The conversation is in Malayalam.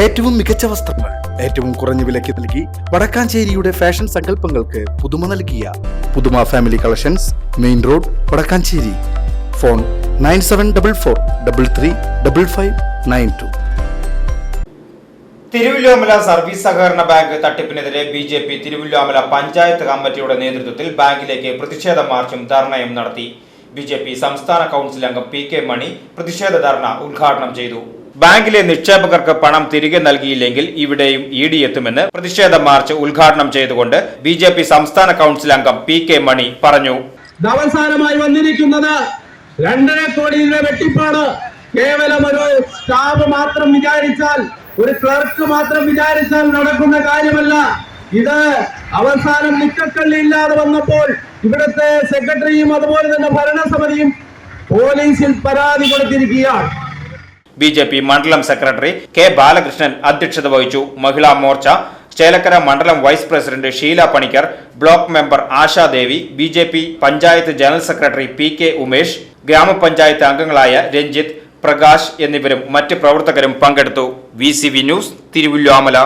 ഏറ്റവും മികച്ച വസ്ത്രങ്ങൾ ഏറ്റവും കുറഞ്ഞ വിലയ്ക്ക് നൽകി വടക്കാഞ്ചേരിയുടെ ഫാഷൻ സങ്കല്പങ്ങൾക്ക് പുതുമ നൽകിയ പുതുമ family collections main road Vadakkanchery. Phone nine seven double four double three double five nine two. Thiruvillwamala service സഹകരണ bank തട്ടിപ്പിനെതിരെ B J P Thiruvillwamala panchayat കമ്മിറ്റിയുടെ നേതൃത്വത്തിൽ ബാങ്കിലേക്ക് പ്രതിഷേധ മാർച്ചും ധർണയും നടത്തി. ബി ജെ പി സംസ്ഥാന കൗൺസിൽ അംഗം പി കെ മണി പ്രതിഷേധ ധർണ ഉദ്ഘാടനം ചെയ്തു. ബാങ്കിലെ നിക്ഷേപകർക്ക് പണം തിരികെ നൽകിയില്ലെങ്കിൽ ഇവിടെയും ഇ ഡി എത്തുമെന്ന് പ്രതിഷേധ മാർച്ച് ഉദ്ഘാടനം ചെയ്തുകൊണ്ട് ബി ജെ പി സംസ്ഥാന കൗൺസിൽ അംഗം പി കെ മണി പറഞ്ഞു. അവസാനമായി വന്നിരിക്കുന്നത് രണ്ടര കോടി രൂപ വെട്ടിപ്പാണ് കേവലം ഒരു സ്റ്റാഫ് മാത്രം വിചാരിച്ചാൽ ഒരു ക്ലർക്ക് മാത്രം വിചാരിച്ചാൽ നടക്കുന്ന കാര്യമല്ല. ഇത് അവസാനം നിക്കക്കള്ളി വന്നപ്പോൾ ഇവിടുത്തെ സെക്രട്ടറിയും അതുപോലെ തന്നെ ഭരണസമിതിയും പോലീസിൽ പരാതി കൊടുത്തിരിക്കുകയാണ്. ബി ജെ പി മണ്ഡലം സെക്രട്ടറി കെ ബാലകൃഷ്ണൻ അധ്യക്ഷത വഹിച്ചു. മഹിളാ മോർച്ച ചേലക്കര മണ്ഡലം vice president Sheela Panicker block member Ashadevi B J P panchayat general secretary P K Umesh ഗ്രാമപഞ്ചായത്ത് അംഗങ്ങളായ രഞ്ജിത്ത് പ്രകാശ് എന്നിവരും മറ്റ് പ്രവർത്തകരും പങ്കെടുത്തു. V news Thiruvilwamala